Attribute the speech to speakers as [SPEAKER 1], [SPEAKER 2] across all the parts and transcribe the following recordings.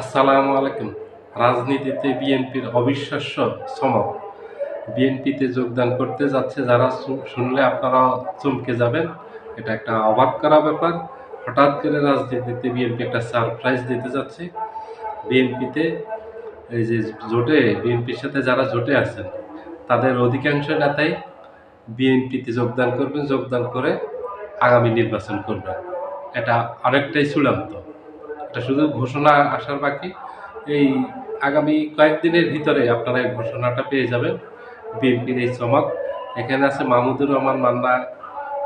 [SPEAKER 1] আসসালামু আলাইকুম। রাজনীতিতে বিএনপির অবিশ্বাস্য চমক বিএনপিতে যোগদান করতে যাচ্ছে যারা শুনলে আপনারা চমকে যাবেন। এটা একটা অবাক করা ব্যাপার। হঠাৎ করে রাজনীতিতে বিএনপি একটা সারপ্রাইজ দিতে যাচ্ছে। বিএনপিতে এই যে জোটে, বিএনপির সাথে যারা জোটে আছেন, তাদের অধিকাংশ নেতাই বিএনপিতে যোগদান করবেন, যোগদান করে আগামী নির্বাচন করবেন। এটা অনেকটাই চূড়ান্ত। এটা শুধু ঘোষণা আসার বাকি এই আগামী কয়েকদিনের ভিতরে আপনারা এই ঘোষণাটা পেয়ে যাবেন। বিএনপির এই চমক। এখানে আছে মাহমুদুর রহমান মান্না।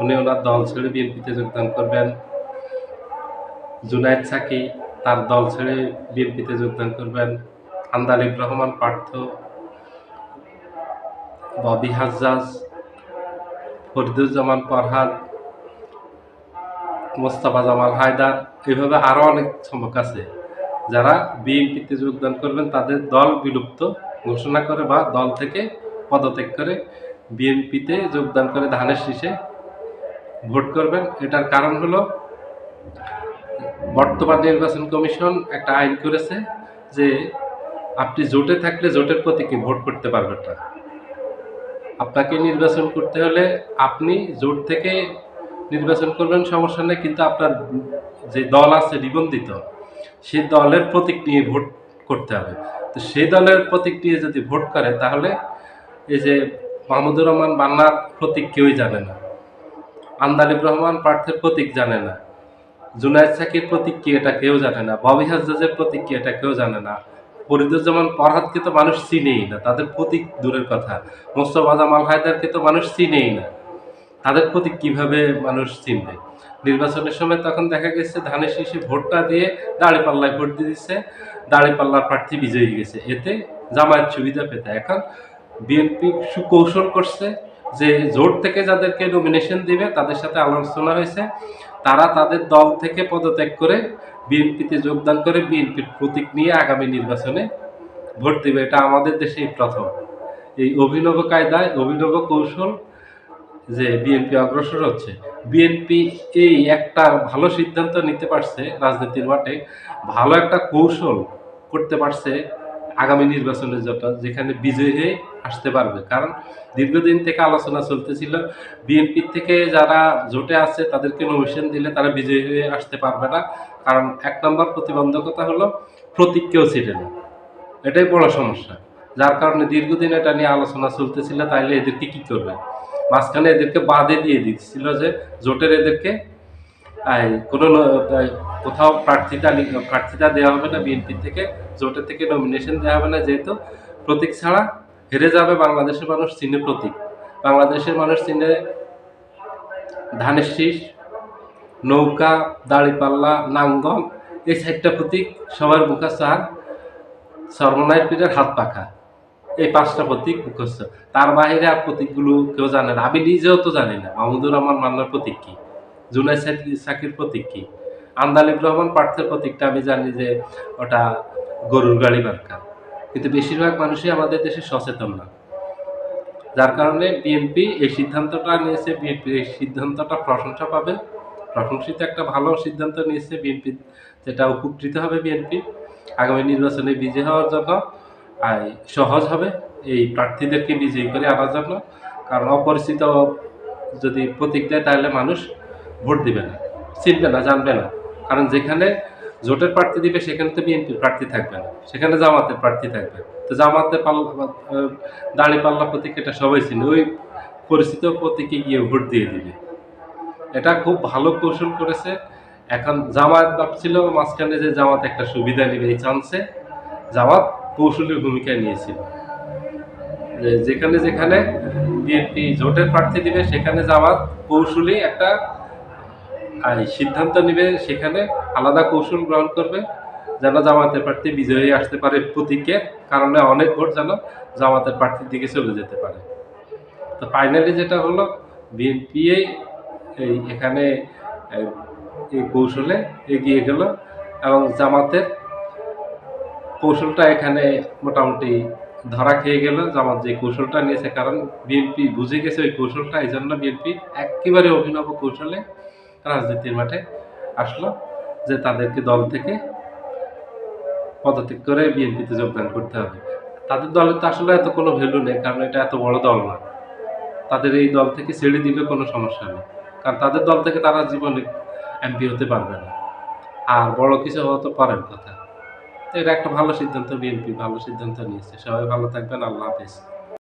[SPEAKER 1] উনি ওনার দল ছেড়ে বিএনপিতে যোগদান করবেন। জুনায়েদ সাকি তার দল ছেড়ে বিএনপিতে যোগদান করবেন। আন্দালিব রহমান পার্থ। ববি হাজ্জাজ। ফরিদুজ্জামান ফরহাদ। মোস্তফা জামাল হায়দার এইভাবে আরও অনেক চমক আছে। যারা বিএনপিতে যোগদান করবেন, তাদের দল বিলুপ্ত ঘোষণা করে বা দল থেকে পদত্যাগ করে বিএনপিতে যোগদান করে ধানের শীষে ভোট করবেন। এটার কারণ হলো, বর্তমান নির্বাচন কমিশন একটা আইন করেছে যে আপনি জোটে থাকলে জোটের প্রতীকে ভোট করতে পারবেন না? আপনাকে নির্বাচন করতে হলে আপনি জোট থেকে নির্বাচন করবেন, সমস্যা নেই, কিন্তু আপনার যে দল আছে নিবন্ধিত, সেই দলের প্রতীক নিয়ে ভোট করতে হবে। তো সেই দলের প্রতীক নিয়ে যদি ভোট করে, তাহলে এই যে মাহমুদুর রহমান বান্নার প্রতীক কেউই জানে না। আন্দালিব রহমান প্রার্থীর প্রতীক জানে না। জুনায়দ সাকির প্রতীক কি, এটা কেউ জানে না। ববি হাজ্জাজের প্রতীক কি, এটা কেউ জানে না। ফরিদুজ্জামান ফরহাদকে তো মানুষ চিনেই না, তাদের প্রতীক দূরের কথা। মোস্তফা জামাল হায়দারকে তো মানুষ চিনেই না। তাদের প্রতীক কীভাবে মানুষ চিনবে? নির্বাচনের সময় তখন দেখা গেছে ধানের শীষে ভোটটা দিয়ে দাঁড়িপাল্লায় ভোট দিয়ে দিচ্ছে দাঁড়িপাল্লার প্রার্থী বিজয়ী গেছে। এতে জামায়াত সুবিধা পেতে। এখন বিএনপি সুকৌশল করছে যে জোট থেকে যাদেরকে নমিনেশন দিবে, তাদের সাথে আলোচনা হয়েছে। তারা তাদের দল থেকে পদত্যাগ করে বিএনপিতে যোগদান করে বিএনপির প্রতীক নিয়ে আগামী নির্বাচনে ভোট দিবে। এটা আমাদের দেশেই প্রথম। এই অভিনব কায়দায় অভিনব কৌশল যে বিএনপি অগ্রসর হচ্ছে। বিএনপি এই একটা ভালো সিদ্ধান্ত নিতে পারছে রাজনীতির মাঠে। ভালো একটা কৌশল করতে পারছে আগামী নির্বাচনের জন্য যেখানে বিজয়ী হয়ে আসতে পারবে। কারণ দীর্ঘদিন থেকে আলোচনা চলতেছিল বিএনপি থেকে যারা জোটে আছে তাদেরকে নমিশন দিলে তারা বিজয়ী হয়ে আসতে পারবে না। কারণ এক নম্বর প্রতিবন্ধকতা হলো প্রতীক কেউ ছিটে না। এটাই বড় সমস্যা। যার কারণে দীর্ঘদিন এটা নিয়ে আলোচনা চলতেছিল, তাইলে এদেরকে কী করবে? মাঝখানে এদেরকে বাদে দিয়ে দিচ্ছিল যে জোটের এদেরকে কোনো কোথাও প্রার্থিতা লি- প্রার্থিতা দেওয়া হবে না, বিএনপি থেকে, জোটের থেকে নমিনেশন দেওয়া হবে না যেহেতু। প্রতীক ছাড়া হেরে যাবে বাংলাদেশের মানুষ চিনে প্রতীক। বাংলাদেশের মানুষ চিনে ধানের শীষ, নৌকা, দাড়িপাল্লা, নাঙ্গল, এই চারটা প্রতীক সবার মুখস্থ আর সর্বনায়ের পীরের হাত পাখা। এই পাঁচটা প্রতীক মুখস্থ। তার বাইরে আর প্রতীকগুলো কেউ জানে না। আমি নিজেও তো জানি না। মাহমুদুর রহমান মান্নার প্রতীক কি? সাকি- সাকির প্রতীক কি? আন্দালিব রহমান পার্থের প্রতীকটা আমি জানি যে ওটা গরুর গাড়ি মার্কা। কিন্তু বেশিরভাগ মানুষই আমাদের দেশে সচেতন না। যার কারণে বিএনপি এই সিদ্ধান্তটা নিয়েছে বিএনপি এই সিদ্ধান্তটা প্রশংসা পাবে। প্রশংসিত একটা ভালো সিদ্ধান্ত নিয়েছে বিএনপি যেটা উপকৃত হবে বিএনপি আগামী নির্বাচনে বিজয়ী হওয়ার জন্য সহজ হবে। এই প্রার্থীদেরকে বিজয়ী করে আনার জন্য। কারণ অপরিচিত যদি প্রতীক দেয়, তাহলে মানুষ ভোট দিবে না, চিনবে না, জানবে না। কারণ যেখানে জোটের প্রার্থী দিবে, সেখানে তো বিএনপির প্রার্থী থাকবে না। সেখানে জামাতের প্রার্থী থাকবে। তো জামাতের পাল্লা দাঁড়ি পাল্লা প্রতীক এটা সবাই চিনে। ওই পরিচিত প্রতীকে গিয়ে ভোট দিয়ে দিবে। এটা খুব ভালো কৌশল করেছে। এখন জামায়াত ভাবছিল মাঝখানে যে জামাত একটা সুবিধা নেবে, এই চান্সে জামাত কৌশলী ভূমিকা নিয়েছিল। যেখানে যেখানে বিএনপি জোটের প্রার্থী দিবে, সেখানে জামাত কৌশলী একটা সিদ্ধান্ত নেবে, সেখানে আলাদা কৌশল গ্রহণ করবে, যেন জামাতের প্রার্থী বিজয়ী আসতে পারে প্রতীকের কারণে অনেক ভোট যেন জামাতের প্রার্থীর দিকে চলে যেতে পারে। তো ফাইনালি যেটা হলো বিএনপি এই এখানে এই কৌশলে এগিয়ে গেল এবং জামাতের কৌশলটা এখানে মোটামুটি ধরা খেয়ে গেল আমার যে কৌশলটা নিয়েছে, কারণ বিএনপি বুঝে গেছে ওই কৌশলটা এই জন্য বিএনপি একেবারে অভিনব কৌশলে রাজনীতির মাঠে আসলো যে তাদেরকে দল থেকে পদত্যাগ করে বিএনপিতে যোগদান করতে হবে। তাদের দলে তো আসলে এত কোনো ভ্যালু নেই, কারণ এটা এত বড় দল না। তাদের এই দল থেকে ছেড়ে দিলে কোনো সমস্যা নেই। কারণ তাদের দল থেকে তারা জীবনে এমপি হতে পারবে না। আর বড় কিছু হওয়া তো পারেন কথা। তো এটা একটা ভালো সিদ্ধান্ত বিএনপি ভালো সিদ্ধান্ত নিয়েছে। সবাই ভালো থাকবেন আল্লাহ হাফেজ।